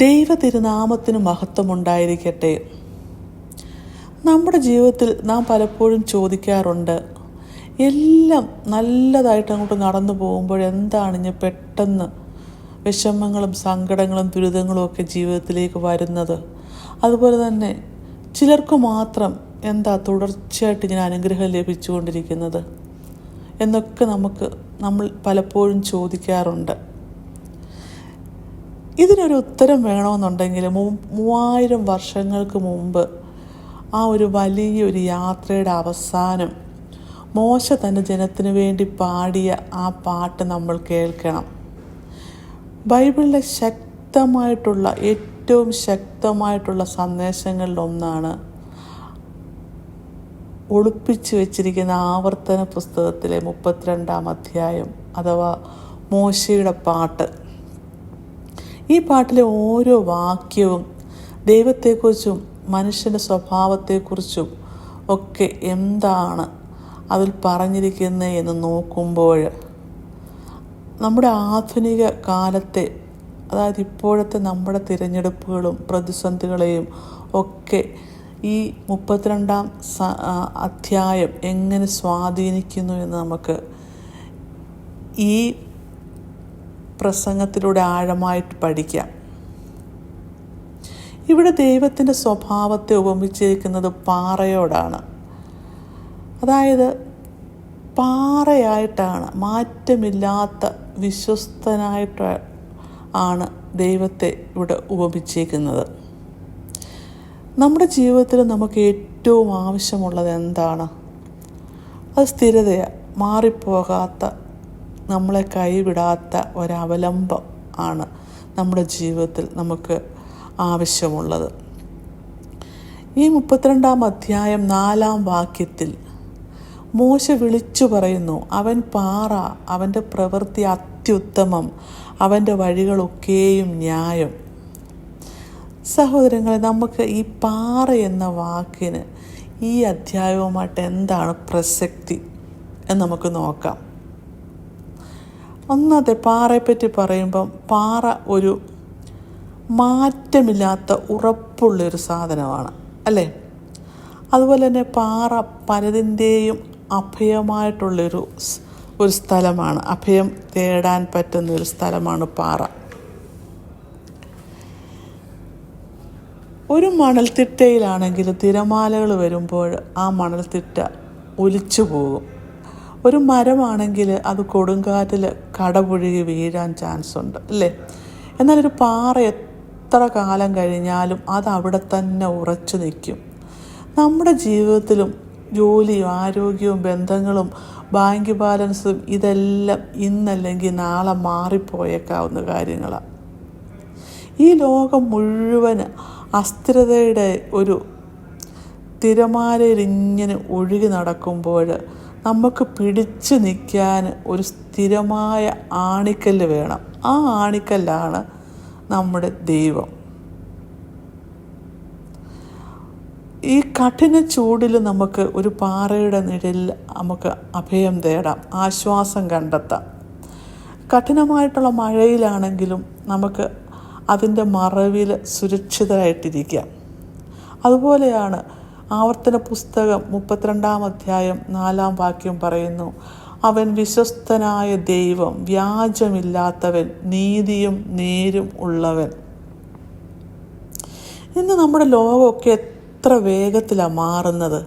ദൈവ തിരുനാമത്തിന് മഹത്വമുണ്ടായിരിക്കട്ടെ. നമ്മുടെ ജീവിതത്തിൽ നാം പലപ്പോഴും ചോദിക്കാറുണ്ട് എല്ലാം നല്ലതായിട്ട് അങ്ങോട്ട് നടന്നു പോകുമ്പോൾ എന്താണ് പെട്ടെന്ന് വിഷമങ്ങളും സങ്കടങ്ങളും ദുരിതങ്ങളും ഒക്കെ ജീവിതത്തിലേക്ക് വരുന്നത്? അതുപോലെ തന്നെ ചിലർക്ക് മാത്രം എന്താ തുടർച്ചയായിട്ട് ഇങ്ങനെ അനുഗ്രഹം ലഭിച്ചുകൊണ്ടിരിക്കുന്നത് എന്നൊക്കെ നമുക്ക് നമ്മൾ പലപ്പോഴും ചോദിക്കാറുണ്ട്. ഇതിനൊരു ഉത്തരം വേണമെന്നുണ്ടെങ്കിൽ മൂവായിരം വർഷങ്ങൾക്ക് മുമ്പ് ആ ഒരു വലിയൊരു യാത്രയുടെ അവസാനം മോശ തന്റെ ജനത്തിന് വേണ്ടി പാടിയ ആ പാട്ട് നമ്മൾ കേൾക്കണം. ബൈബിളിലെ ശക്തമായിട്ടുള്ള ഏറ്റവും ശക്തമായിട്ടുള്ള സന്ദേശങ്ങളിലൊന്നാണ് ഒളിപ്പിച്ചു വെച്ചിരിക്കുന്ന ആവർത്തന പുസ്തകത്തിലെ മുപ്പത്തിരണ്ടാം അധ്യായം അഥവാ മോശയുടെ പാട്ട്. ഈ പാട്ടിലെ ഓരോ വാക്യവും ദൈവത്തെക്കുറിച്ചും മനുഷ്യന്റെ സ്വഭാവത്തെക്കുറിച്ചും ഒക്കെ എന്താണ് അതിൽ പറഞ്ഞിരിക്കുന്നത് എന്ന് നോക്കുമ്പോൾ നമ്മുടെ ആധുനിക കാലത്തെ അതായത് ഇപ്പോഴത്തെ നമ്മുടെ തിരഞ്ഞെടുപ്പുകളും പ്രതിസന്ധികളെയും ഒക്കെ ഈ മുപ്പത്തിരണ്ടാം അധ്യായം എങ്ങനെ സ്വാധീനിക്കുന്നു എന്ന് നമുക്ക് ഈ പ്രസംഗത്തിലൂടെ ആഴമായിട്ട് പഠിക്കാം. ഇവിടെ ദൈവത്തിന്റെ സ്വഭാവത്തെ ഉപമിച്ചിരിക്കുന്നത് പാറയോടാണ്. അതായത് പാറയായിട്ടാണ് മാറ്റമില്ലാത്ത വിശ്വസ്തനായിട്ട് ആണ് ദൈവത്തെ ഇവിടെ ഉപമിച്ചേക്കുന്നത് നമ്മുടെ ജീവിതത്തിൽ നമുക്ക് ഏറ്റവും ആവശ്യമുള്ളത് എന്താണ്? അത് സ്ഥിരതയാണ്. മാറിപ്പോകാത്ത നമ്മളെ കൈവിടാത്ത ഒരവലംബം ആണ് നമ്മുടെ ജീവിതത്തിൽ നമുക്ക് ആവശ്യമുള്ളത്. ഈ മുപ്പത്തിരണ്ടാം അധ്യായം നാലാം വാക്യത്തിൽ മോശ വിളിച്ചു പറയുന്നു അവൻ പാറ അവന്റെ പ്രവൃത്തി അത്യുത്തമം അവന്റെ വഴികളൊക്കെയും ന്യായം. സഹോദരങ്ങളെ നമുക്ക് ഈ പാറ എന്ന വാക്കിന് ഈ അധ്യായവുമായിട്ട് എന്താണ് പ്രസക്തി എന്ന് നമുക്ക് നോക്കാം. ഒന്നാമത്തെ പാറയെപ്പറ്റി പറയുമ്പം പാറ ഒരു മാറ്റമില്ലാത്ത ഉറപ്പുള്ളൊരു സാധനമാണ് അല്ലേ? അതുപോലെ തന്നെ പാറ പലതിന്റെയും അഭയമായിട്ടുള്ളൊരു ഒരു സ്ഥലമാണ്. അഭയം തേടാൻ പറ്റുന്ന ഒരു സ്ഥലമാണ് പാറ. ഒരു മണൽത്തിട്ടയിലാണെങ്കിൽ തിരമാലകൾ വരുമ്പോൾ ആ മണൽത്തിട്ട ഒലിച്ചു പോകും ഒരു മരമാണെങ്കിൽ അത് കൊടുങ്കാറ്റിൽ കടപുഴുകി വീഴാൻ ചാൻസ് ഉണ്ട് അല്ലേ? എന്നാൽ ഒരു പാറ എത്ര കാലം കഴിഞ്ഞാലും അത് അവിടെ തന്നെ ഉറച്ചു നിൽക്കും. നമ്മുടെ ജീവിതത്തിലും ജോലിയും ആരോഗ്യവും ബന്ധങ്ങളും ബാങ്ക് ബാലൻസും ഇതെല്ലാം ഇന്നല്ലെങ്കിൽ നാളെ മാറിപ്പോയേക്കാവുന്ന കാര്യങ്ങളാണ് ഈ ലോകം മുഴുവൻ അസ്ഥിരതയുടെ ഒരു തിരമാലയിൽ ഇങ്ങനെ ഒഴുകി നടക്കുമ്പോൾ നമുക്ക് പിടിച്ചു നിൽക്കാൻ ഒരു സ്ഥിരമായ ആണിക്കല്ല് വേണം. ആ ആണിക്കല്ലാണ് നമ്മുടെ ദൈവം. ഈ കഠിന ചൂടിൽ നമുക്ക് ഒരു പാറയുടെ നിഴലിൽ നമുക്ക് അഭയം തേടാം ആശ്വാസം കണ്ടെത്താം. കഠിനമായിട്ടുള്ള മഴയിലാണെങ്കിലും നമുക്ക് അതിന്റെ മറവിൽ സുരക്ഷിതരായിട്ടിരിക്കാം. അതുപോലെയാണ് ആവർത്തന പുസ്തകം മുപ്പത്തിരണ്ടാം അധ്യായം നാലാം വാക്യം പറയുന്നു അവൻ വിശ്വസ്തനായ ദൈവം വ്യാജമില്ലാത്തവൻ നീതിയും നേരും ഉള്ളവൻ. ഇന്ന് നമ്മുടെ ലോകമൊക്കെ എത്ര വേഗത്തിലാണ് മാറുന്നത്.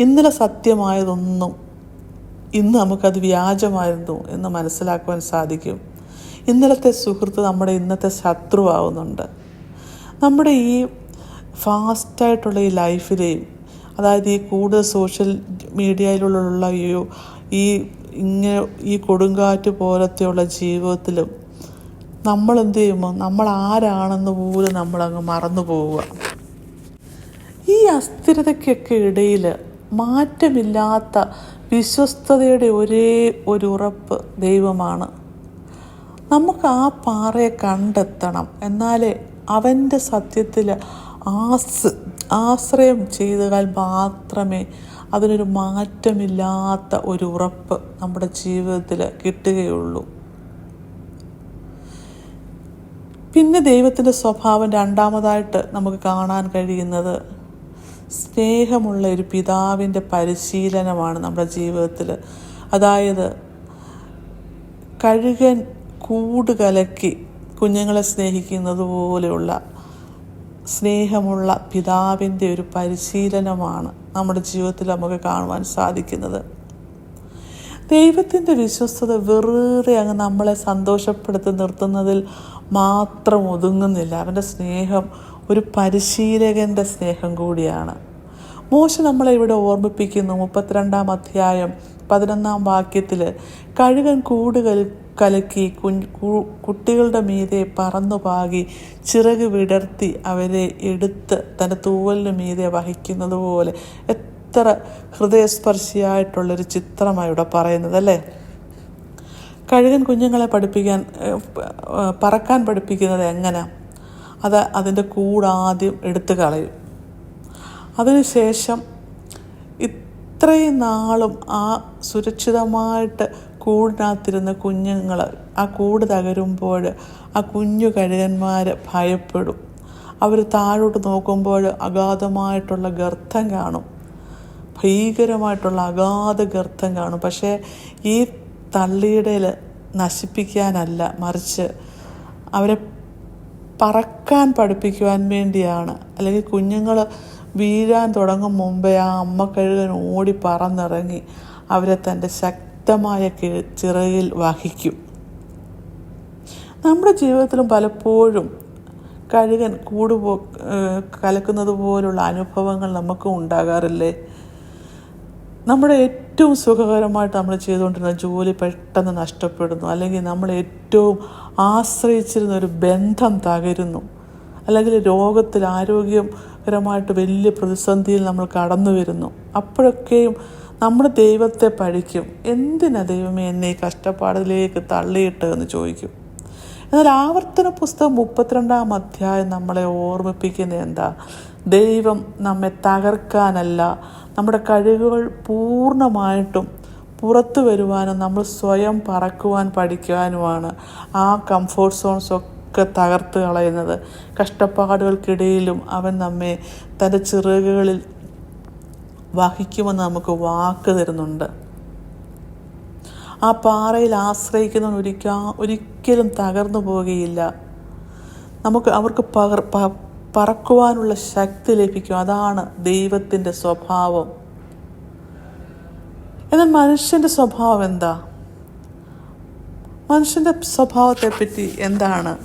ഇന്നലെ സത്യമായതൊന്നും ഇന്ന് നമുക്കത് വ്യാജമായിരുന്നു എന്ന് മനസ്സിലാക്കുവാൻ സാധിക്കും. ഇന്നലത്തെ സുഹൃത്ത് നമ്മുടെ ഇന്നത്തെ ശത്രുവാകുന്നുണ്ട് നമ്മുടെ ഈ ഫാസ്റ്റായിട്ടുള്ള ഈ ലൈഫിലെയും അതായത് ഈ കൂടുതൽ സോഷ്യൽ മീഡിയയിലുള്ള ഈ ഇങ്ങനെ ഈ കൊടുങ്കാറ്റ് പോലത്തെയുള്ള ജീവിതത്തിലും നമ്മൾ എന്ത് ചെയ്യുമ്പോൾ നമ്മൾ ആരാണെന്ന് പോലും നമ്മളങ്ങ് മറന്നു പോവുക. ഈ അസ്ഥിരതയ്ക്കൊക്കെ ഇടയിൽ മാറ്റമില്ലാത്ത വിശ്വസ്തതയുടെ ഒരേ ഒരു ഉറപ്പ് ദൈവമാണ്. നമുക്ക് ആ പാറയെ കണ്ടെത്തണം. എന്നാലേ അവന്റെ സത്യത്തിൽ ആസ് ആശ്രയം ചെയ്താൽ മാത്രമേ അതിനൊരു മാറ്റമില്ലാത്ത ഒരു ഉറപ്പ് നമ്മുടെ ജീവിതത്തിൽ കിട്ടുകയുള്ളൂ. പിന്നെ ദൈവത്തിന്റെ സ്വഭാവം രണ്ടാമതായിട്ട് നമുക്ക് കാണാൻ കഴിയുന്നത് സ്നേഹമുള്ള ഒരു പിതാവിന്റെ പരിശീലനമാണ് നമ്മുടെ ജീവിതത്തിൽ. അതായത് കഴുകൻ കൂട് കലക്കി കുഞ്ഞുങ്ങളെ സ്നേഹിക്കുന്നത് പോലെയുള്ള സ്നേഹമുള്ള പിതാവിന്റെ ഒരു പരിശീലനമാണ് നമ്മുടെ ജീവിതത്തിൽ നമുക്ക് കാണുവാൻ സാധിക്കുന്നത്. ദൈവത്തിന്റെ വിശ്വസ്തത വെറുതെ അങ്ങ് നമ്മളെ സന്തോഷപ്പെടുത്തി നിർത്തുന്നതിൽ മാത്രം ഒതുങ്ങുന്നില്ല. അവന്റെ സ്നേഹം ഒരു പരിശീലകന്റെ സ്നേഹം കൂടിയാണ്. മോശ നമ്മളെ ഇവിടെ ഓർമ്മിപ്പിക്കുന്നു. മുപ്പത്തിരണ്ടാം അധ്യായം പതിനൊന്നാം വാക്യത്തിൽ കഴുകൻ കൂട് കല കലക്കി കുട്ടികളുടെ മീതെ പറന്നു പാകി ചിറക് വിടർത്തി അവരെ എടുത്ത് തന്റെ തൂവലിന് മീതെ വഹിക്കുന്നത് പോലെ. എത്ര ഹൃദയസ്പർശിയായിട്ടുള്ളൊരു ചിത്രമാണ് ഇവിടെ പറയുന്നത് അല്ലേ? കഴുകൻ കുഞ്ഞുങ്ങളെ പഠിപ്പിക്കാൻ പറക്കാൻ പഠിപ്പിക്കുന്നത് എങ്ങനെ? അത് അതിന്റെ കൂടാദ്യം എടുത്തു കളയും. അതിനുശേഷം ഇത്രയും നാളും ആ സുരക്ഷിതമായിട്ട് കൂടിനകത്തിരുന്ന കുഞ്ഞുങ്ങൾ ആ കൂട് തകരുമ്പോൾ ആ കുഞ്ഞു കഴുകന്മാർ ഭയപ്പെടും. അവർ താഴോട്ട് നോക്കുമ്പോൾ അഗാധമായിട്ടുള്ള ഗർത്തം കാണും. ഭീകരമായിട്ടുള്ള അഗാധ ഗർത്തം കാണും. പക്ഷേ ഈ തള്ളിയിടയിൽ നശിപ്പിക്കാനല്ല മറിച്ച് അവരെ പറക്കാൻ പഠിപ്പിക്കുവാൻ വേണ്ടിയാണ്. അല്ലെങ്കിൽ കുഞ്ഞുങ്ങൾ വീഴാൻ തുടങ്ങും മുമ്പേ ആ അമ്മ കഴുകൻ ഓടി പറന്നിറങ്ങി അവരെ തന്റെ ശക്തമായ ചിറകിൽ വഹിക്കും. നമ്മുടെ ജീവിതത്തിലും പലപ്പോഴും കഴുകൻ കൂടുപോ കലക്കുന്നത് പോലുള്ള അനുഭവങ്ങൾ നമുക്കും ഉണ്ടാകാറില്ലേ? നമ്മുടെ ഏറ്റവും സുഖകരമായിട്ട് നമ്മൾ ചെയ്തുകൊണ്ടിരുന്ന ജോലി പെട്ടെന്ന് നഷ്ടപ്പെടുന്നു. അല്ലെങ്കിൽ നമ്മൾ ഏറ്റവും ആശ്രയിച്ചിരുന്ന ഒരു ബന്ധം തകരുന്നു. അല്ലെങ്കിൽ രോഗത്തിൽ ആരോഗ്യകരമായിട്ട് വലിയ പ്രതിസന്ധിയിൽ നമ്മൾ കടന്നു വരുന്നു. അപ്പോഴൊക്കെയും നമ്മുടെ ദൈവത്തെ പഴിക്കും. എന്തിനാ ദൈവമേ എന്നെ കഷ്ടപ്പാടിലേക്ക് തള്ളിയിട്ട് എന്ന് ചോദിക്കും. എന്നാൽ ആവർത്തന പുസ്തകം മുപ്പത്തിരണ്ടാം അധ്യായം നമ്മളെ ഓർമ്മിപ്പിക്കുന്ന എന്താ? ദൈവം നമ്മെ തകർക്കാനല്ല നമ്മുടെ കഴിവുകൾ പൂർണമായിട്ടും പുറത്തു വരുവാനും നമ്മൾ സ്വയം പറക്കുവാൻ പഠിക്കുവാനുമാണ് ആ കംഫോർട്ട് സോൺസ് ഒക്കെ തകർത്ത് കളയുന്നത്. കഷ്ടപ്പാടുകൾക്കിടയിലും അവൻ നമ്മെ തന്റെ ചിറകുകളിൽ വഹിക്കുമെന്ന് നമുക്ക് വാക്ക് തരുന്നുണ്ട്. ആ പാറയിൽ ആശ്രയിക്കുന്നവൻ ഒരിക്കാ ഒരിക്കലും തകർന്നു പോവുകയില്ല. നമുക്ക് അവർക്ക് പകർ പറക്കുവാനുള്ള ശക്തി ലഭിക്കും. അതാണ് ദൈവത്തിന്റെ സ്വഭാവം. എന്നാൽ മനുഷ്യന്റെ സ്വഭാവം എന്താ? മനുഷ്യന്റെ സ്വഭാവത്തെപ്പറ്റി എന്താണ്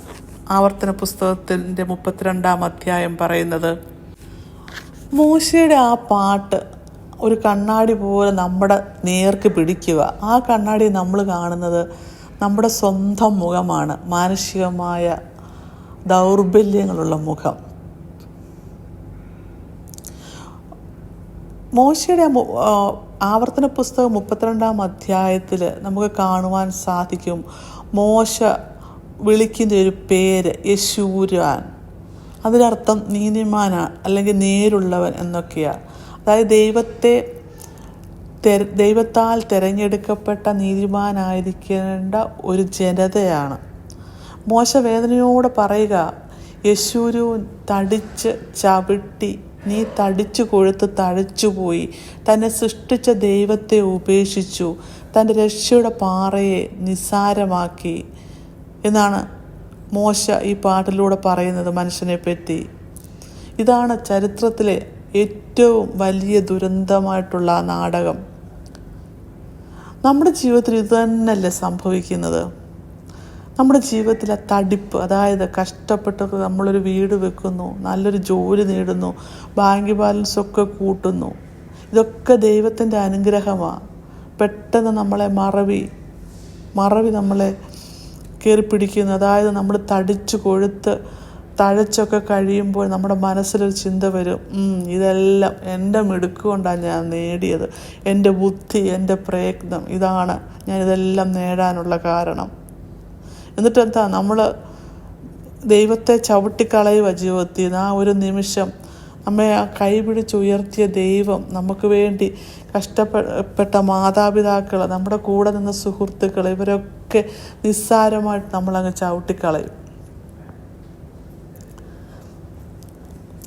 ആവർത്തന പുസ്തകത്തിന്റെ മുപ്പത്തിരണ്ടാം അധ്യായം പറയുന്നത്? മോശയുടെ ആ പാട്ട് ഒരു കണ്ണാടി പോലെ നമ്മുടെ നേർക്ക് പിടിക്കുക. ആ കണ്ണാടി നമ്മൾ കാണുന്നത് നമ്മുടെ സ്വന്തം മുഖമാണ്. മാനുഷികമായ ദൗർബല്യങ്ങളുള്ള മുഖം. മോശയുടെ ആവർത്തന പുസ്തകം മുപ്പത്തിരണ്ടാം അധ്യായത്തിൽ നമുക്ക് കാണുവാൻ സാധിക്കും. മോശ വിളിക്കുന്ന ഒരു പേര് യശൂരാൻ. അതിനർത്ഥം നീതിമാനാണ് അല്ലെങ്കിൽ നേരുള്ളവൻ എന്നൊക്കെയാണ് അതായത് ദൈവത്തെ ദൈവത്താൽ തിരഞ്ഞെടുക്കപ്പെട്ട നീതിമാനായിരിക്കേണ്ട ഒരു ജനതയാണ്. മോശ വേദനയോട് പറയുക യശൂരു തടിച്ച് ചവിട്ടി നീ തടിച്ചു കൊഴുത്ത് തഴച്ചുപോയി. തന്നെ സൃഷ്ടിച്ച ദൈവത്തെ ഉപേക്ഷിച്ചു. തന്റെ രക്ഷയുടെ പാറയെ നിസ്സാരമാക്കി. എന്നാണ് മോശ ഈ പാട്ടിലൂടെ പറയുന്നത് മനുഷ്യനെ പറ്റി ഇതാണ് ചരിത്രത്തിലെ ഏറ്റവും വലിയ ദുരന്തമായിട്ടുള്ള നാടകം. നമ്മുടെ ജീവിതത്തിൽ ഇത് തന്നെയല്ലേ സംഭവിക്കുന്നത്? നമ്മുടെ ജീവിതത്തിലെ തടിപ്പ് അതായത് കഷ്ടപ്പെട്ട് നമ്മളൊരു വീട് വെക്കുന്നു നല്ലൊരു ജോലി നേടുന്നു ബാങ്ക് ബാലൻസ് ഒക്കെ കൂട്ടുന്നു. ഇതൊക്കെ ദൈവത്തിന്റെ അനുഗ്രഹമാണ് പെട്ടെന്ന് നമ്മളെ മറവി മറവി നമ്മളെ കയറി പിടിക്കുന്നു അതായത് നമ്മൾ തടിച്ചു കൊഴുത്ത് തഴച്ചൊക്കെ കഴിയുമ്പോൾ നമ്മുടെ മനസ്സിലൊരു ചിന്ത വരും. ഇതെല്ലാം എന്റെ മിടുക്കുകൊണ്ടാണ് ഞാൻ നേടിയത്. എന്റെ ബുദ്ധി എന്റെ പ്രയത്നം ഇതാണ് ഞാൻ ഇതെല്ലാം നേടാനുള്ള കാരണം. എന്നിട്ട് എന്താ നമ്മൾ ദൈവത്തെ ചവിട്ടിക്കളയുക ജീവിതത്തിൽ. ആ ഒരു നിമിഷം നമ്മെ ആ കൈപിടിച്ചുയർത്തിയ ദൈവം നമുക്ക് വേണ്ടി കഷ്ടപ്പെട്ട മാതാപിതാക്കൾ നമ്മുടെ കൂടെ നിന്ന സുഹൃത്തുക്കൾ ഇവരൊക്കെ നിസ്സാരമായിട്ട് നമ്മളങ്ങ് ചവിട്ടിക്കളയും.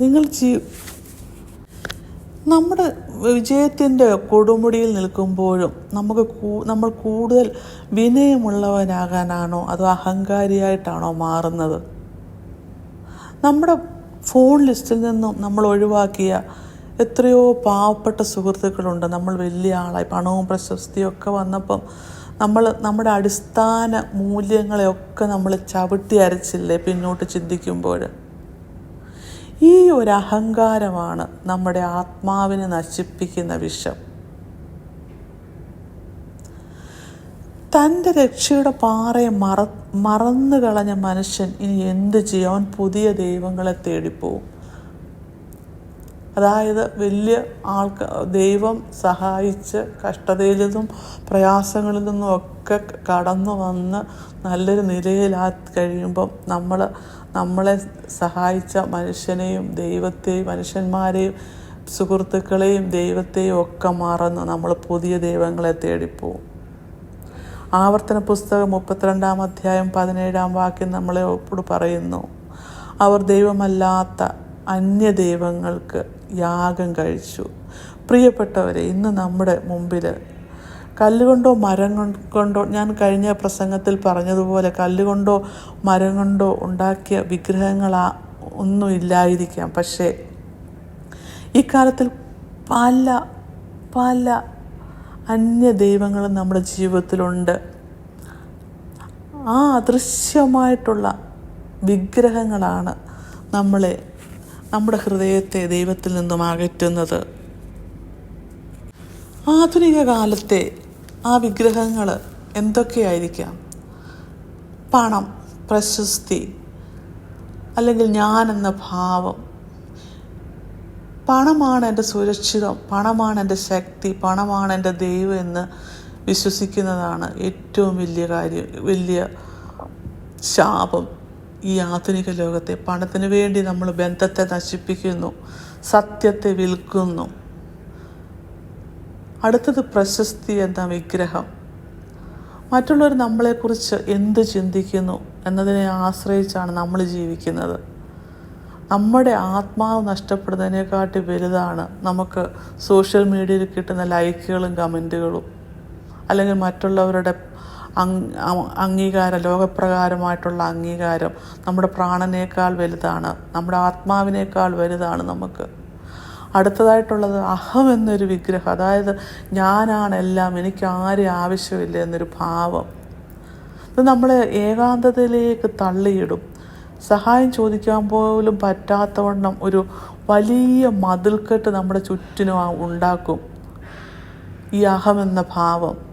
നിങ്ങൾ ജീ നമ്മുടെ വിജയത്തിന്റെ കൊടുമുടിയിൽ നിൽക്കുമ്പോഴും നമുക്ക് നമ്മൾ കൂടുതൽ വിനയമുള്ളവനാകാനാണോ അതോ അഹങ്കാരിയായിട്ടാണോ മാറുന്നത്? നമ്മുടെ ഫോൺ ലിസ്റ്റിൽ നിന്നും നമ്മൾ ഒഴിവാക്കിയ എത്രയോ പാവപ്പെട്ട സുഹൃത്തുക്കളുണ്ട്. നമ്മൾ വലിയ ആളായി. പണവും പ്രശസ്തിയും ഒക്കെ വന്നപ്പം നമ്മൾ നമ്മുടെ അടിസ്ഥാന മൂല്യങ്ങളെയൊക്കെ നമ്മൾ ചവിട്ടി അരച്ചില്ലേ? പിന്നോട്ട് ചിന്തിക്കുമ്പോൾ. ഈ ഒരു അഹങ്കാരമാണ് നമ്മുടെ ആത്മാവിനെ നശിപ്പിക്കുന്ന വിഷം. തന്റെ രക്ഷയുടെ പാറയെ മറ മറന്നു കളഞ്ഞ മനുഷ്യൻ ഇനി എന്ത് ചെയ്യും? അവൻ പുതിയ ദൈവങ്ങളെ തേടിപ്പോവും. അതായത് വലിയ ആൾക്ക് ദൈവം സഹായിച്ച് കഷ്ടതയിൽ നിന്നും പ്രയാസങ്ങളിൽ നിന്നും ഒക്കെ കടന്നു വന്ന് നല്ലൊരു നിലയിലാ കഴിയുമ്പം നമ്മൾ നമ്മളെ സഹായിച്ച മനുഷ്യനെയും ദൈവത്തെയും മനുഷ്യന്മാരെയും സുഹൃത്തുക്കളെയും ദൈവത്തെയും ഒക്കെ മറന്ന് നമ്മൾ പുതിയ ദൈവങ്ങളെ തേടിപ്പോവും. ആവർത്തന പുസ്തകം മുപ്പത്തിരണ്ടാം അധ്യായം പതിനേഴാം വാക്യം നമ്മളെ ഒപ്പോട് പറയുന്നു. അവർ ദൈവമല്ലാത്ത അന്യ ദൈവങ്ങൾക്ക് യാഗം കഴിച്ചു. പ്രിയപ്പെട്ടവരെ ഇന്ന് നമ്മുടെ മുമ്പിൽ കല്ലുകൊണ്ടോ മരം കൊണ്ടോ ഞാൻ കഴിഞ്ഞ പ്രസംഗത്തിൽ പറഞ്ഞതുപോലെ കല്ലുകൊണ്ടോ മരം കൊണ്ടോ ഉണ്ടാക്കിയ വിഗ്രഹങ്ങളാ ഒന്നും ഇല്ലായിരിക്കാം. പക്ഷേ ഇക്കാലത്തിൽ പല പല അന്യ ദൈവങ്ങളും നമ്മുടെ ജീവിതത്തിലുണ്ട്. ആ അദൃശ്യമായിട്ടുള്ള വിഗ്രഹങ്ങളാണ് നമ്മളെ നമ്മുടെ ഹൃദയത്തെ ദൈവത്തിൽ നിന്നും അകറ്റുന്നത്. ആധുനിക കാലത്തെ ആ വിഗ്രഹങ്ങൾ എന്തൊക്കെയായിരിക്കാം? പണം പ്രശസ്തി അല്ലെങ്കിൽ ഞാൻ എന്ന ഭാവം. പണമാണ് എന്റെ സുരക്ഷിതം പണമാണ് എന്റെ ശക്തി പണമാണ് എന്റെ ദൈവം എന്ന് വിശ്വസിക്കുന്നതാണ് ഏറ്റവും വലിയ കാര്യം വലിയ ശാപം. ഈ ആധുനിക ലോകത്തെ പണത്തിന് വേണ്ടി നമ്മൾ ബന്ധത്തെ നശിപ്പിക്കുന്നു സത്യത്തെ വിൽക്കുന്നു. അടുത്തത് പ്രശസ്തി എന്ന വിഗ്രഹം. മറ്റുള്ളവർ നമ്മളെക്കുറിച്ച് എന്ത് ചിന്തിക്കുന്നു എന്നതിനെ ആശ്രയിച്ചാണ് നമ്മൾ ജീവിക്കുന്നത്. നമ്മുടെ ആത്മാവ് നഷ്ടപ്പെടുന്നതിനെക്കാട്ടി വലുതാണ് നമുക്ക് സോഷ്യൽ മീഡിയയിൽ കിട്ടുന്ന ലൈക്കുകളും കമന്റുകളും. അല്ലെങ്കിൽ മറ്റുള്ളവരുടെ അംഗീകാരം ലോകപ്രകാരമായിട്ടുള്ള അംഗീകാരം നമ്മുടെ പ്രാണനേക്കാൾ വലുതാണ് നമ്മുടെ ആത്മാവിനേക്കാൾ വലുതാണ് നമുക്ക്. അടുത്തതായിട്ടുള്ളത് അഹം എന്നൊരു വിഗ്രഹം അതായത് ഞാനാണ് എല്ലാം എനിക്ക് ആരും ആവശ്യമില്ല എന്നൊരു ഭാവം. ഇത് നമ്മളെ ഏകാന്തതയിലേക്ക് തള്ളിയിടും. സഹായം ചോദിക്കാൻ പോലും പറ്റാത്തവണ്ണം ഒരു വലിയ മതിൽക്കെട്ട് നമ്മുടെ ചുറ്റിനും ഉണ്ടാക്കും. ഈ അഹം എന്ന ഭാവം.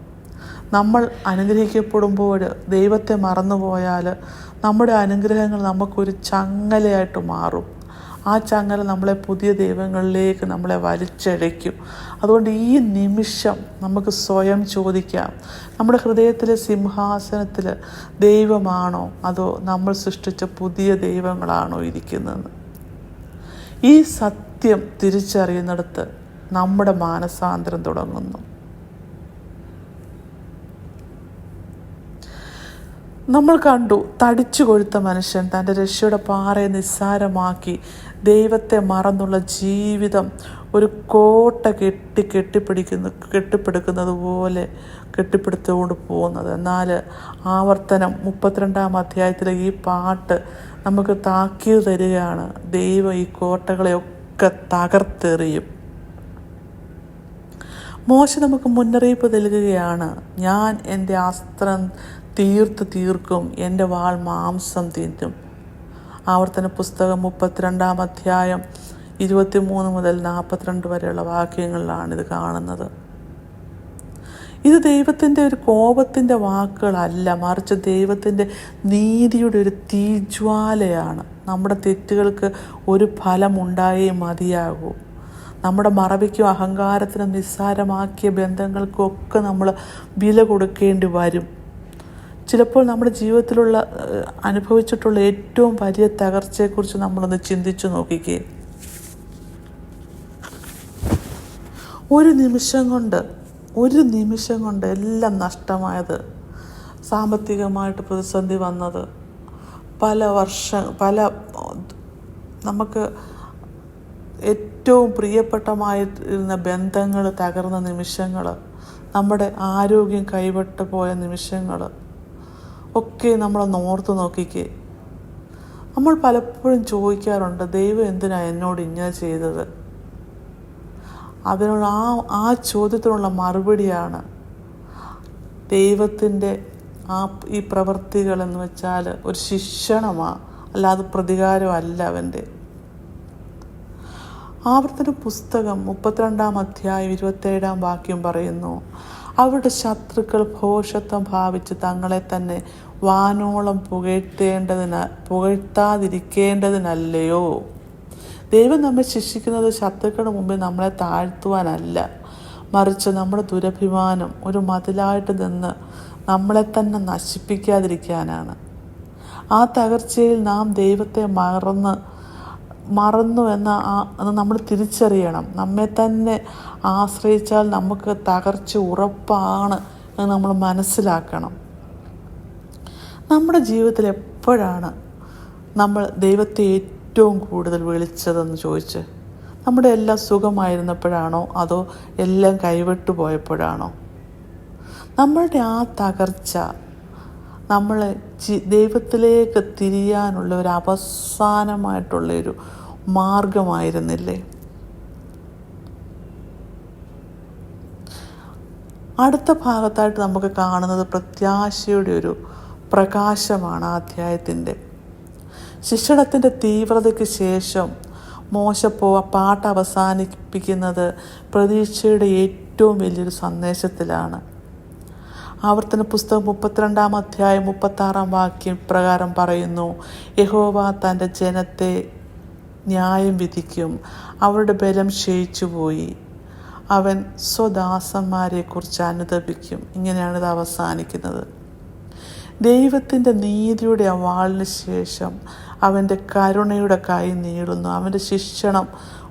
നമ്മൾ അനുഗ്രഹിക്കപ്പെടുമ്പോൾ ദൈവത്തെ മറന്നുപോയാൽ നമ്മുടെ അനുഗ്രഹങ്ങൾ നമുക്കൊരു ചങ്ങലയായിട്ട് മാറും. ആ ചങ്ങല നമ്മളെ പുതിയ ദൈവങ്ങളിലേക്ക് നമ്മളെ വലിച്ചഴയ്ക്കും അതുകൊണ്ട് ഈ നിമിഷം നമുക്ക് സ്വയം ചോദിക്കാം നമ്മുടെ ഹൃദയത്തിലെ സിംഹാസനത്തിൽ ദൈവമാണോ അതോ നമ്മൾ സൃഷ്ടിച്ച പുതിയ ദൈവങ്ങളാണോ ഇരിക്കുന്നത്? ഈ സത്യം തിരിച്ചറിയുന്നിടത്ത് നമ്മുടെ മാനസാന്തരം തുടങ്ങുന്നു. നമ്മൾ കണ്ടു തടിച്ചു കൊഴുത്ത മനുഷ്യൻ തന്റെ രക്ഷയുടെ പാറയെ നിസ്സാരമാക്കി ദൈവത്തെ മറന്നുള്ള ജീവിതം ഒരു കോട്ട കെട്ടി കെട്ടിപ്പിടിക്കുന്ന കെട്ടിപ്പിടുക്കുന്നത് പോലെ കെട്ടിപ്പിടുത്തുകൊണ്ട് പോകുന്നത്. എന്നാൽ ആവർത്തനം മുപ്പത്തിരണ്ടാം അധ്യായത്തിലെ ഈ പാട്ട് നമുക്ക് താക്കീത് തരികയാണ്. ദൈവം ഈ കോട്ടകളെയൊക്കെ തകർത്തെറിയും. മോശ നമുക്ക് മുന്നറിയിപ്പ് നൽകുകയാണ് ഞാൻ എന്റെ അസ്ത്രം തീർത്ത് തീർക്കും എന്റെ വാൾ മാംസം തിന്നും ആവർത്തന പുസ്തകം മുപ്പത്തിരണ്ടാം അധ്യായം ഇരുപത്തിമൂന്ന് മുതൽ നാൽപ്പത്തിരണ്ട് വരെയുള്ള വാക്യങ്ങളിലാണ് ഇത് കാണുന്നത്. ഇത് ദൈവത്തിന്റെ ഒരു കോപത്തിന്റെ വാക്കുകളല്ല മറിച്ച് ദൈവത്തിന്റെ നീതിയുടെ ഒരു തീജ്വാലയാണ്. നമ്മുടെ തെറ്റുകൾക്ക് ഒരു ഫലമുണ്ടായേ മതിയാകൂ. നമ്മുടെ മറവിക്കും അഹങ്കാരത്തിനും നിസ്സാരമാക്കിയ ബന്ധങ്ങൾക്കൊക്കെ നമ്മൾ വില കൊടുക്കേണ്ടി വരും. ചിലപ്പോൾ നമ്മുടെ ജീവിതത്തിലുള്ള അനുഭവിച്ചിട്ടുള്ള ഏറ്റവും വലിയ തകർച്ചയെക്കുറിച്ച് നമ്മളൊന്ന് ചിന്തിച്ചു നോക്കിക്കേ. ഒരു നിമിഷം കൊണ്ട് ഒരു നിമിഷം കൊണ്ട് എല്ലാം നഷ്ടമായത് സാമ്പത്തികമായിട്ട് പ്രതിസന്ധി വന്നത്. പല വർഷ പല നമുക്ക് ഏറ്റവും പ്രിയപ്പെട്ടമായിരുന്ന ബന്ധങ്ങൾ തകർന്ന നിമിഷങ്ങൾ നമ്മുടെ ആരോഗ്യം കൈവിട്ട് പോയ നിമിഷങ്ങൾ ഒക്കെ നമ്മളൊന്ന് ഓർത്ത് നോക്കിക്കേ. നമ്മൾ പലപ്പോഴും ചോദിക്കാറുണ്ട് ദൈവം എന്തിനാണ് എന്നോട് ഇങ്ങനെ ചെയ്തത്? അതിനുള്ള ആ ആ ചോദ്യത്തിനുള്ള മറുപടിയാണ് ദൈവത്തിന്റെ ആ ഈ പ്രവൃത്തികൾ എന്ന് വെച്ചാൽ ഒരു ശിക്ഷണമാണ് അല്ലാതെ പ്രതികാരമല്ല അവന്റെ. ആവർത്തന പുസ്തകം മുപ്പത്തിരണ്ടാം അധ്യായം ഇരുപത്തേഴാം വാക്യം പറയുന്നു അവരുടെ ശത്രുക്കൾ ഭോഷത്വം ഭാവിച്ച് തങ്ങളെ തന്നെ വാനോളം പുകഴ്ത്തേണ്ടതിന് പുകഴ്ത്താതിരിക്കേണ്ടതിനല്ലയോ? ദൈവം നമ്മെ ശിക്ഷിക്കുന്നത് ശത്രുക്കളുടെ മുമ്പിൽ നമ്മളെ താഴ്ത്തുവാനല്ല. മറിച്ച് നമ്മുടെ ദുരഭിമാനം ഒരു മതിലായിട്ട് നിന്ന് നമ്മളെ തന്നെ നശിപ്പിക്കാതിരിക്കാനാണ്. ആ തകർച്ചയിൽ നാം ദൈവത്തെ മറന്ന് മറന്നു എന്ന അത് നമ്മൾ തിരിച്ചറിയണം. നമ്മെ തന്നെ ആശ്രയിച്ചാൽ നമുക്ക് തകർച്ച ഉറപ്പാണ് എന്ന് നമ്മൾ മനസ്സിലാക്കണം. നമ്മുടെ ജീവിതത്തിൽ എപ്പോഴാണ് നമ്മൾ ദൈവത്തെ ഏറ്റവും കൂടുതൽ വിളിച്ചതെന്ന് ചോദിച്ച്? നമ്മുടെ എല്ലാം സുഖമായിരുന്നപ്പോഴാണോ? അതോ എല്ലാം കൈവിട്ടു പോയപ്പോഴാണോ? നമ്മളുടെ ആ തകർച്ച നമ്മളെ ജി- ദൈവത്തിലേക്ക് തിരിയാനുള്ള ഒരു അവസാനമായിട്ടുള്ള ഒരു മാർഗമായിരുന്നില്ലേ? അടുത്ത ഭാഗത്തായിട്ട് നമുക്ക് കാണുന്നത് പ്രത്യാശയുടെ ഒരു പ്രകാശമാണ് അധ്യായത്തിന്റെ. ശിക്ഷണത്തിന്റെ തീവ്രതയ്ക്ക് ശേഷം മോശപ്പോ പാട്ട് അവസാനിപ്പിക്കുന്നത് പ്രതീക്ഷയുടെ ഏറ്റവും വലിയൊരു സന്ദേശത്തിലാണ്. ആവർത്തന പുസ്തകം മുപ്പത്തിരണ്ടാം അധ്യായം മുപ്പത്താറാം വാക്യം പ്രകാരം പറയുന്നു യഹോവ തന്റെ ജനത്തെ ന്യായം വിധിക്കും അവരുടെ ബലം ക്ഷയിച്ചുപോയി. അവൻ സ്വദാസന്മാരെക്കുറിച്ച് അനുദപിക്കും ഇങ്ങനെയാണ് ഇത് അവസാനിക്കുന്നത്. ദൈവത്തിന്റെ നീതിയുടെ അവാളിന് ശേഷം അവന്റെ കരുണയുടെ കൈ നീളുന്നു. അവന്റെ ശിക്ഷണം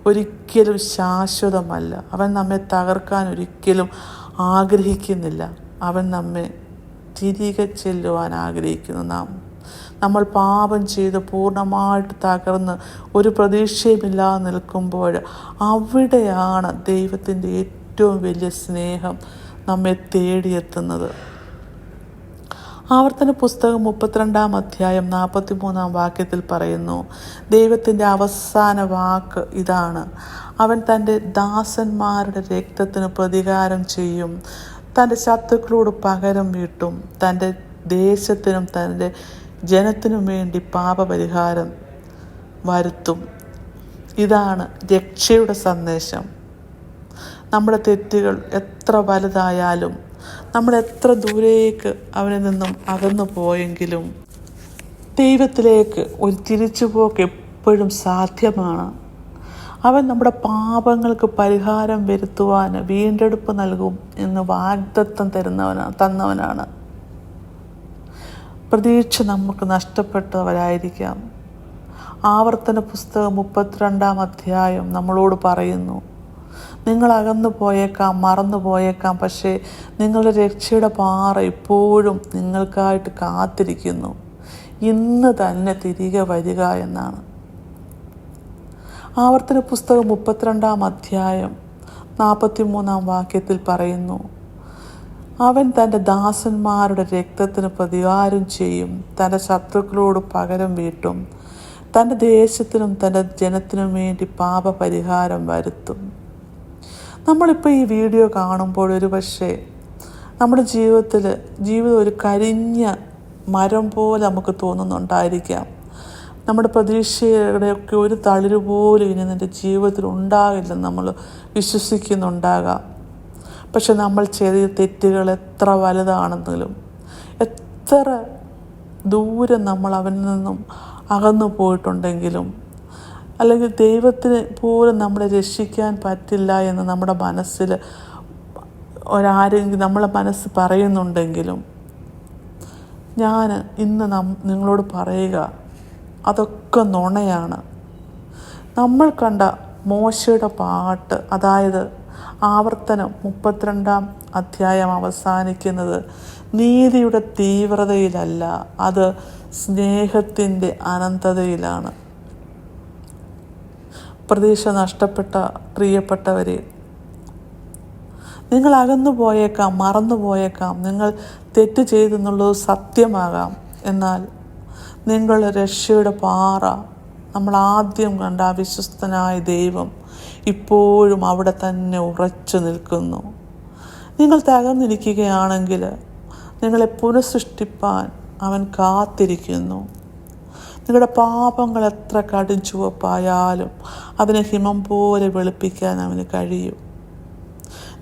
ഒരിക്കലും ശാശ്വതമല്ല. അവൻ നമ്മെ തകർക്കാൻ ഒരിക്കലും ആഗ്രഹിക്കുന്നില്ല. അവൻ നമ്മെ തിരികെ ചെല്ലുവാൻ ആഗ്രഹിക്കുന്നു നാം. നമ്മൾ പാപം ചെയ്ത് പൂർണമായിട്ട് തകർന്ന് ഒരു പ്രതീക്ഷയുമില്ലാതെ നിൽക്കുമ്പോൾ അവിടെയാണ് ദൈവത്തിന്റെ ഏറ്റവും വലിയ സ്നേഹം നമ്മെ തേടിയെത്തുന്നത്. ആവർത്തന പുസ്തകം മുപ്പത്തിരണ്ടാം അധ്യായം നാൽപ്പത്തി മൂന്നാം വാക്യത്തിൽ പറയുന്നു ദൈവത്തിന്റെ അവസാന വാക്ക് ഇതാണ്. അവൻ തന്റെ ദാസന്മാരുടെ രക്തത്തിന് പ്രതികാരം ചെയ്യും. തന്റെ ശത്രുക്കളോട് പകരം വീട്ടും തന്റെ ദേശത്തിനും തന്റെ ജനത്തിനും വേണ്ടി പാപപരിഹാരം വരുത്തും. ഇതാണ് രക്ഷയുടെ സന്ദേശം. നമ്മുടെ തെറ്റുകൾ എത്ര വലുതായാലും നമ്മൾ എത്ര ദൂരേക്ക് അവനിൽ നിന്നും അകന്നു പോയെങ്കിലും ദൈവത്തിലേക്ക് ഒരു തിരിച്ചുപോക്ക് എപ്പോഴും സാധ്യമാണ്. അവൻ നമ്മുടെ പാപങ്ങൾക്ക് പരിഹാരം വരുത്തുവാൻ വീണ്ടെടുപ്പ് നൽകും എന്ന് വാഗ്ദത്തം തരുന്നവനാണ് തന്നവനാണ്. പ്രതീക്ഷ നമുക്ക് നഷ്ടപ്പെട്ടവരായിരിക്കാം. ആവർത്തന പുസ്തകം മുപ്പത്തിരണ്ടാം അധ്യായം നമ്മളോട് പറയുന്നു നിങ്ങൾ അകന്നു പോയേക്കാം മറന്നു പോയേക്കാം പക്ഷേ നിങ്ങളുടെ രക്ഷയുടെ പാറ ഇപ്പോഴും നിങ്ങൾക്കായിട്ട് കാത്തിരിക്കുന്നു. ഇന്ന് തന്നെ തിരികെ വരിക എന്നാണ്. ആവർത്തന പുസ്തകം മുപ്പത്തിരണ്ടാം അധ്യായം നാൽപ്പത്തി മൂന്നാം വാക്യത്തിൽ പറയുന്നു അവൻ തന്റെ ദാസന്മാരുടെ രക്തത്തിന് പ്രതികാരം ചെയ്യും തന്റെ ശത്രുക്കളോട് പകരം വീട്ടും തന്റെ ദേശത്തിനും തന്റെ ജനത്തിനും വേണ്ടി പാപപരിഹാരം വരുത്തും. നമ്മളിപ്പോൾ ഈ വീഡിയോ കാണുമ്പോൾ ഒരു പക്ഷേ നമ്മുടെ ജീവിതത്തിൽ ജീവിതം ഒരു കരിഞ്ഞ മരം പോലെ നമുക്ക് തോന്നുന്നുണ്ടായിരിക്കാം. നമ്മുടെ പ്രതീക്ഷയുടെയൊക്കെ ഒരു തളിര് പോലും ഇനി നിന്റെ ജീവിതത്തിൽ ഉണ്ടാകില്ലെന്ന് നമ്മൾ വിശ്വസിക്കുന്നുണ്ടാകാം. പക്ഷെ നമ്മൾ ചെയ്ത തെറ്റുകൾ എത്ര വലുതാണെങ്കിലും എത്ര ദൂരം നമ്മൾ അവനിൽ നിന്നും അകന്നു പോയിട്ടുണ്ടെങ്കിലും അല്ലെങ്കിൽ ദൈവത്തിന് പോലും നമ്മളെ രക്ഷിക്കാൻ പറ്റില്ല എന്ന് നമ്മുടെ മനസ്സിൽ ഒരാരെങ്കിലും നമ്മളെ മനസ്സ് പറയുന്നുണ്ടെങ്കിലും ഞാൻ ഇന്ന് നിങ്ങളോട് പറയുക അതൊക്കെ നുണയാണ്. നമ്മൾ കണ്ട മോശയുടെ പാട്ട് അതായത് ആവർത്തനം മുപ്പത്തിരണ്ടാം അധ്യായം അവസാനിക്കുന്നത് നീതിയുടെ തീവ്രതയിലല്ല അത് സ്നേഹത്തിന്റെ അനന്തതയിലാണ്. പ്രതീക്ഷ നഷ്ടപ്പെട്ട പ്രിയപ്പെട്ടവരെ നിങ്ങൾ അകന്നു പോയേക്കാം മറന്നു പോയേക്കാം നിങ്ങൾ തെറ്റ് ചെയ്തെന്നുള്ളത് സത്യമാകാം. എന്നാൽ നിങ്ങളുടെ രക്ഷയുടെ പാറ നമ്മൾ ആദ്യം കണ്ട ആ വിശ്വസ്തനായ ദൈവം ഇപ്പോഴും അവിടെ തന്നെ ഉറച്ചു നിൽക്കുന്നു. നിങ്ങൾ തകർന്നിരിക്കുകയാണെങ്കിൽ നിങ്ങളെ പുനഃസൃഷ്ടിപ്പാൻ അവൻ കാത്തിരിക്കുന്നു. നിങ്ങളുടെ പാപങ്ങൾ എത്ര കടും ചുവപ്പായാലും അതിനെ ഹിമം പോലെ വെളുപ്പിക്കാൻ അവന് കഴിയും.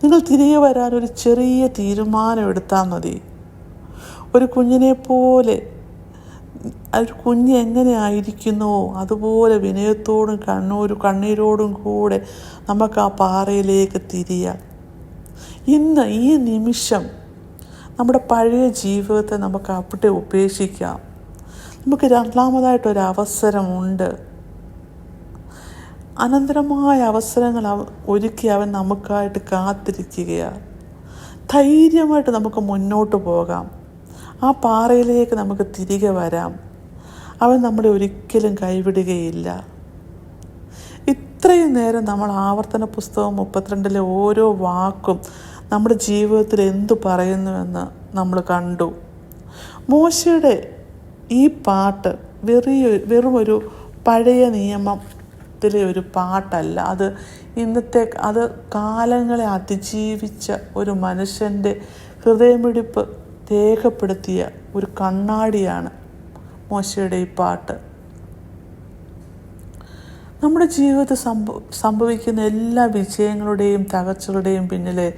നിങ്ങൾ തിരികെ വരാൻ ഒരു ചെറിയ തീരുമാനം എടുത്താൽ മതി. ഒരു കുഞ്ഞിനെ പോലെ ഒരു കുഞ്ഞ് എങ്ങനെ ആയിരിക്കുന്നുവോ അതുപോലെ വിനയത്തോടും കണ്ണൂരും കണ്ണീരോടും കൂടെ നമുക്ക് ആ പാറയിലേക്ക് തിരിയാം. ഇന്ന് ഈ നിമിഷം നമ്മുടെ പഴയ ജീവിതത്തെ നമുക്ക് അവിടെ ഉപേക്ഷിക്കാം. നമുക്ക് രണ്ടാമതായിട്ടൊരു അവസരമുണ്ട്. അനന്തരമായ അവസരങ്ങൾ അവ ഒരുക്കി അവൻ നമുക്കായിട്ട് കാത്തിരിക്കുകയാണ്. ധൈര്യമായിട്ട് നമുക്ക് മുന്നോട്ട് പോകാം. ആ പാറയിലേക്ക് നമുക്ക് തിരികെ വരാം. അവൻ നമ്മളെ ഒരിക്കലും കൈവിടുകയില്ല. ഇത്രയും നേരം നമ്മൾ ആവർത്തന പുസ്തകം മുപ്പത്തിരണ്ടിലെ ഓരോ വാക്കും നമ്മുടെ ജീവിതത്തിൽ എന്തു പറയുന്നുവെന്ന് നമ്മൾ കണ്ടു. മോശയുടെ ഈ പാട്ട് വെറിയ വെറുമൊരു പഴയ നിയമത്തിലെ ഒരു പാട്ടല്ല. അത് ഇന്നത്തെ അത് കാലങ്ങളെ അതിജീവിച്ച ഒരു മനുഷ്യന്റെ ഹൃദയമിടിപ്പ് രേഖപ്പെടുത്തിയ ഒരു കണ്ണാടിയാണ് മോശയുടെ ഈ പാട്ട്. നമ്മുടെ ജീവിതത്തിൽ സംഭവ സംഭവിക്കുന്ന എല്ലാ വിജയങ്ങളുടെയും തകർച്ചകളുടെയും പിന്നിലെ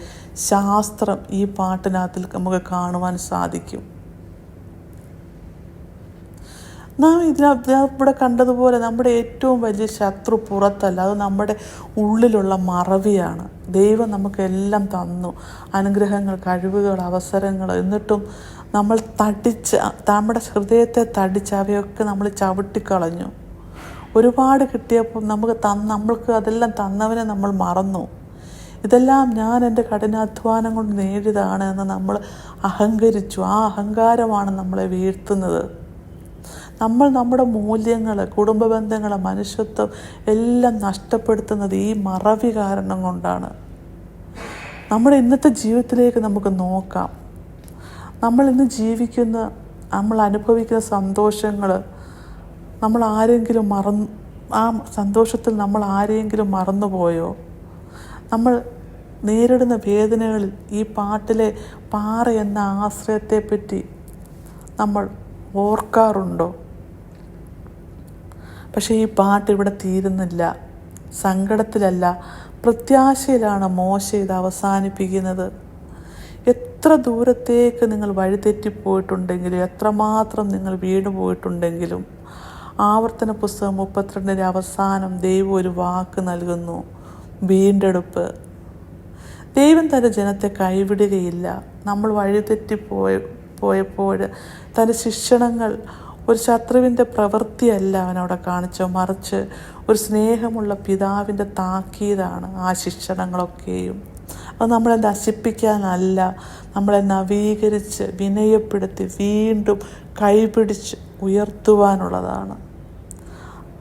ശാസ്ത്രം ഈ പാട്ടിനകത്തിൽ നമുക്ക് കാണുവാൻ സാധിക്കും. നാം ഇതിനകത്ത് ഇവിടെ കണ്ടതുപോലെ നമ്മുടെ ഏറ്റവും വലിയ ശത്രു പുറത്തല്ല. അത് നമ്മുടെ ഉള്ളിലുള്ള മറവിയാണ്. ദൈവം നമുക്കെല്ലാം തന്നു. അനുഗ്രഹങ്ങൾ കഴിവുകൾ അവസരങ്ങൾ. എന്നിട്ടും നമ്മൾ തടിച്ച് നമ്മുടെ ഹൃദയത്തെ തടിച്ച് അവയൊക്കെ നമ്മൾ ചവിട്ടിക്കളഞ്ഞു. ഒരുപാട് കിട്ടിയപ്പോൾ നമുക്ക് തന്ന നമ്മൾക്ക് അതെല്ലാം തന്നവനെ നമ്മൾ മറന്നു. ഇതെല്ലാം ഞാൻ എന്റെ കഠിനാധ്വാനം കൊണ്ട് നേടിയതാണ് എന്ന് നമ്മൾ അഹങ്കരിച്ചു. ആ അഹങ്കാരമാണ് നമ്മളെ വീഴ്ത്തുന്നത്. നമ്മൾ നമ്മുടെ മൂല്യങ്ങൾ കുടുംബ ബന്ധങ്ങൾ മനുഷ്യത്വം എല്ലാം നഷ്ടപ്പെടുത്തുന്നത് ഈ മറവി കാരണം കൊണ്ടാണ്. നമ്മുടെ ഇന്നത്തെ ജീവിതത്തിലേക്ക് നമുക്ക് നോക്കാം. നമ്മൾ ഇന്ന് ജീവിക്കുന്ന നമ്മൾ അനുഭവിക്കുന്ന സന്തോഷങ്ങൾ നമ്മൾ ആരെങ്കിലും മറന്ന് ആ സന്തോഷത്തിൽ നമ്മൾ ആരെങ്കിലും മറന്നുപോയോ? നമ്മൾ നേരിടുന്ന വേദനകളിൽ ഈ പാട്ടിലെ പാറ എന്ന ആശ്രയത്തെപ്പറ്റി നമ്മൾ ഓർക്കാറുണ്ടോ? പക്ഷേ ഈ പാട്ട് ഇവിടെ തീരുന്നില്ല. സങ്കടത്തിലല്ല പ്രത്യാശയിലാണ് മോശ ഇത് അവസാനിപ്പിക്കുന്നത്. എത്ര ദൂരത്തേക്ക് നിങ്ങൾ വഴിതെറ്റിപ്പോയിട്ടുണ്ടെങ്കിലും എത്രമാത്രം നിങ്ങൾ വീണു പോയിട്ടുണ്ടെങ്കിലും ആവർത്തന പുസ്തകം മുപ്പത്തിരണ്ടിന്റെ അവസാനം ദൈവം ഒരു വാക്ക് നൽകുന്നു വീണ്ടെടുപ്പ്. ദൈവം തന്റെ ജനത്തെ കൈവിടുകയില്ല. നമ്മൾ വഴിതെറ്റിപ്പോയ പോയപ്പോൾ തന്റെ ശിക്ഷണങ്ങൾ ഒരു ശത്രുവിന്റെ പ്രവൃത്തിയല്ല അവനവിടെ കാണിച്ചോ മറിച്ച് ഒരു സ്നേഹമുള്ള പിതാവിന്റെ താക്കീതാണ് ആ ശിക്ഷണങ്ങളൊക്കെയും. അത് നമ്മളെ നശിപ്പിക്കാനല്ല നമ്മളെ നവീകരിച്ച് വിനയപ്പെടുത്തി വീണ്ടും കൈപിടിച്ച് ഉയർത്തുവാനുള്ളതാണ്.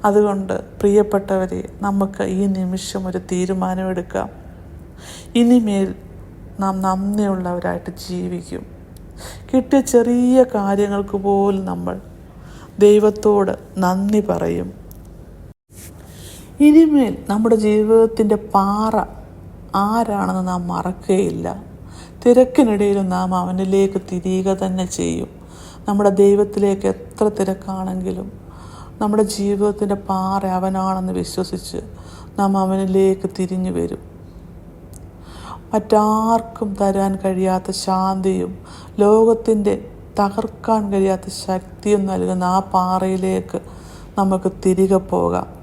അതുകൊണ്ട് പ്രിയപ്പെട്ടവരെ നമുക്ക് ഈ നിമിഷം ഒരു തീരുമാനമെടുക്കാം. ഇനിമേൽ നാം നന്ദിയുള്ളവരായിട്ട് ജീവിക്കും. കിട്ടിയ ചെറിയ കാര്യങ്ങൾക്ക് പോലും നമ്മൾ ദൈവത്തോട് നന്ദി പറയും. ഇനിമേൽ നമ്മുടെ ജീവിതത്തിന്റെ പാറ ആരാണെന്ന് നാം മറക്കുകയില്ല. തിരക്കിനിടയിലും നാം അവനിലേക്ക് തിരിയുക തന്നെ ചെയ്യും. നമ്മുടെ ദൈവത്തിലേക്ക് എത്ര തിരക്കാണെങ്കിലും നമ്മുടെ ജീവിതത്തിന്റെ പാറ അവനാണെന്ന് വിശ്വസിച്ച് നാം അവനിലേക്ക് തിരിഞ്ഞു വരും. മറ്റാർക്കും തരാൻ കഴിയാത്ത ശാന്തിയും ലോകത്തിന്റെ തകർക്കാൻ കഴിയാത്ത ശക്തിയും നൽകുന്ന ആ പാറയിലേക്ക് നമുക്ക് തിരികെ പോകാം.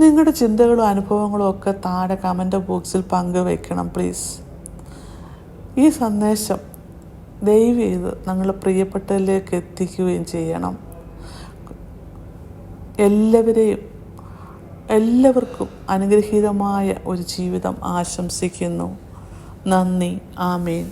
നിങ്ങളുടെ ചിന്തകളും അനുഭവങ്ങളും ഒക്കെ താഴെ കമന്റ് ബോക്സിൽ പങ്കുവെക്കണം പ്ലീസ് ഈ സന്ദേശം ദയവ് ചെയ്ത് നിങ്ങളുടെ പ്രിയപ്പെട്ടതിലേക്ക് എത്തിക്കുകയും ചെയ്യണം. എല്ലാവരെയും എല്ലാവർക്കും അനുഗ്രഹീതമായ ഒരു ജീവിതം ആശംസിക്കുന്നു. നന്ദി. ആമേൻ.